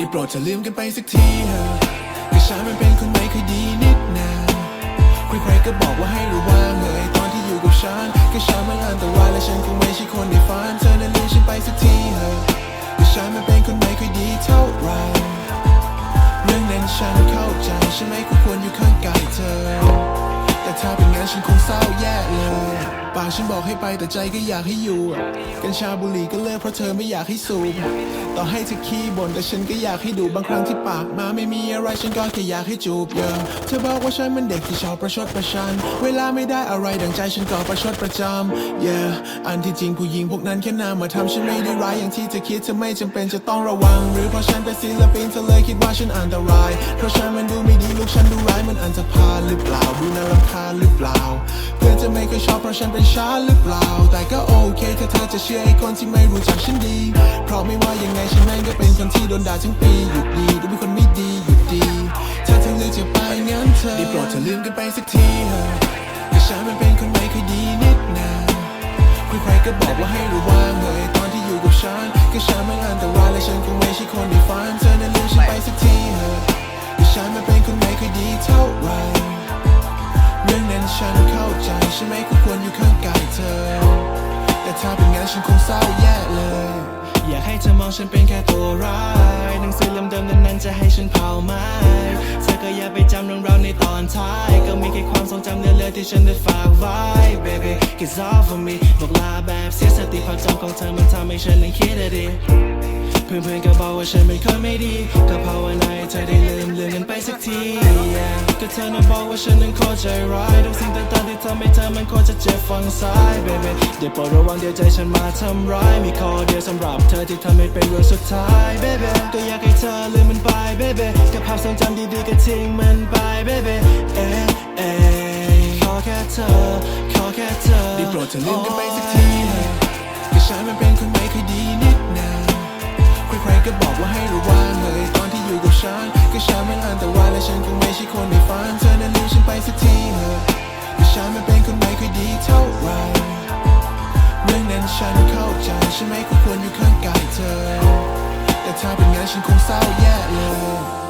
ได้โปรดจะลืมกันไปสักทีเถอะก็ฉันมันเป็นคนไม่เคยดีนิดนาใครๆก็บอกว่าให้ระวังเลยตอนที่อยู่กับฉันก็ฉันมันอันตรายและฉันคงไม่ใช่คนในฝันเธอนั้นลืมฉันไปสักทีเถอะก็ฉันมันเป็นคนไม่เคยดีเท่าไรเรื่องนั้นฉันเข้าใจฉันไม่ควรอยู่ข้างกายเธอ แต่ถ้าเป็นงั้นฉันคงเศร้าแย่เลย ปากฉันบอกให้ไปแต่ใจก็อยากให้อยู่ กัญชาบุหรี่ก็เลิกเพราะเธอไม่อยากให้สูบ ต่อให้เธอขี้บ่นแต่ฉันก็อยากให้ดูบางครั้งที่ปากมาไม่มีอะไรฉันก็แค่อยากให้จูบเยอะเธอบอกว่าฉันมันเด็กที่ชอบประชดประชัน เวลาไม่ได้อะไรดังใจฉันก็ประชดประจำ yeah อันที่จริงผู้หญิงพวกนั้นแค่นามาทำฉันไม่ได้ร้ายอย่างที่เธอคิดเธอไม่จำเป็นจะต้องระวัง หรือเพราะฉันเป็นศิลปินเธอเลยคิดว่าฉันอันตราย เพราะฉันมันดูไม่ดีลูกฉันดูร้ายมันอันจะพาลหรือเปล่าดูน่ารำคาญหรือเปล่าเพื่อน จะไม่เคยชอบเพราะฉันเป็นชาหรือเปล่า แต่ก็โอเคถ้าเธอจะเชื่อไอ้คนที่ไม่รู้จักฉันดี เพราะไม่ว่ายังไงฉันแม่งก็เป็นคนที่โดนด่าทั้งปีหยุดดีดูเป็นคนไม่ดีหยุดดี ถ้าเธอเลือกจะไปงั้นเธอได้โปรดเธอลืมกันไปสักทีเถอะก็ฉันมันเป็นคนไม่เคยดีนิดนาใครๆก็บอกว่าให้ระวังเลยตอนที่อยู่กับฉันก็ฉันไมันอันตรายและฉันคงไม่ใช่คนในฝันเธอนั้นลืมฉันไปสักทีเถอะก็ฉันมันเป็นคนไม่เคยดีเท่าไหรเรื่องนั้นฉันเข้า ฉันไม่ควรอยู่ข้างกายเธอ แต่ถ้าเป็นงั้นฉันคงเศร้าแย่เลย อยากให้เธอมองฉันเป็นแค่ตัวร้ายหนังสือเล่มเดิมนั้นๆจะให้ฉันเผาไหมเธอก็อย่าไปจำเรื่องราวในตอนท้าย ก็มีแค่ความทรงจำเลือนๆที่ฉันได้ฝากไว้ baby it's all for me บอกลาแบบเสียสติความจำของเธอมันทำให้ฉันนั้นคิดอะดิ เพื่อนๆก็บอกว่าฉันเป็นคนไม่ดี ก็ภาวนาให้เธอได้ลืมลืมกันไปสักที yeah ก็เธอน่ะบอกว่าฉันนั้นโคตรใจร้ายทุกสิ่งต่างๆที่ทำให้เธอมันโคตรจะเจ็บฝังซ้าย baby เดี๋ยวโปรดระวังเดี๋ยวใจฉันมาทำร้าย มีข้อเดียวสำหรับเธอที่ทำให้เป็นเรื่องสุดท้าย baby ก็อยากให้เธอลืมมันไป baby กับภาพทรงจำดีๆก็ทิ้งมันไป baby เอ๊ะเอ๊ะขอแค่เธอ ขอแค่เธอได้โปรดเธอลืมกันไปสักทีเถอะก็ฉันมันเป็นคนไม่เคยดีนิดนาใครๆ็บอกว่าให้ระวังเลยตอนที่อยู่กับฉันก็ฉันไม่อ่านแต่ว่าและฉันคงไม่ใช่คนในฝันเธอนั้นรู้ฉันไปสักทีเถอะแต่ฉันไม่เป็นคนไม่ค่อยดีเท่าไหร่เรื่องนั้นฉันเข้าใจใช่ไหมก็ควรอยู่ข้างกายเธอ แต่ถ้าเป็นงั้นฉันคงเศร้าแย่เลย